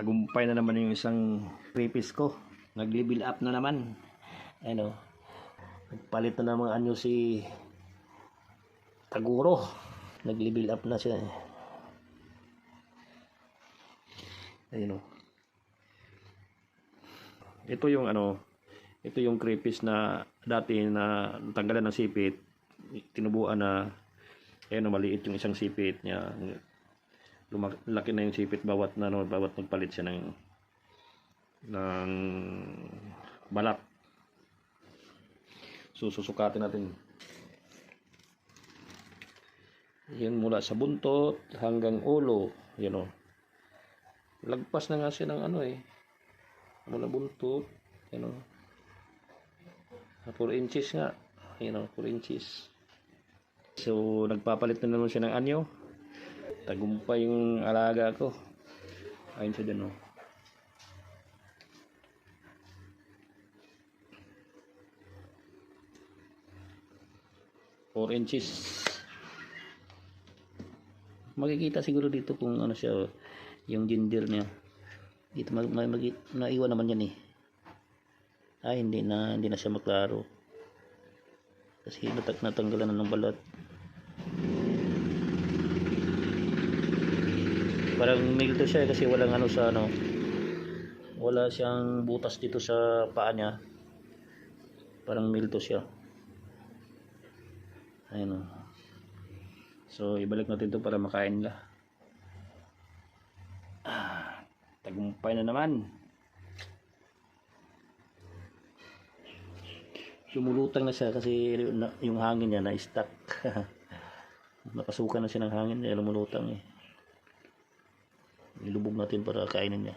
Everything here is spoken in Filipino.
tagumpay na naman yung isang crayfish ko. Nag-level up na naman. Ano, nagpalit na naman anyo si Taguro. Nag-level up na siya. Ayun o. Ito yung ano, ito yung crayfish na dati na natanggalan ng sipit, tinubuan na ayun maliit yung isang sipit niya. Lumak- laki na yung sipit bawat na ano, bawat nagpalit siya ng ng balat. So susukatin natin. Yan mula sa buntot hanggang ulo, yun o. Lagpas na nga siya ng ano eh. Mula buntot, yun o. 4 inches nga. Yun o, 4 inches. So, nagpapalit na naman siya ng anyo. Tagumpay yung alaga ko. Ayun siya dyan o. Four inches. Makikita siguro dito kung ano siya, oh, yung gender niya. Dito mag, mag, mag, naiwan naman yan eh. Ay, hindi na, hindi na siya maklaro. Kasi natak natanggalan na ng balat. Parang male to siya eh, kasi walang ano sa ano. Wala siyang butas dito sa paa niya. Parang male to siya. Ayun o. So, ibalik natin to para makain nila. Ah, tagumpay na naman. Lumulutang na siya kasi na- yung hangin niya na-stuck. Nakasukan na siya ng hangin kaya lumulutang eh. Ilubog natin para kainin niya.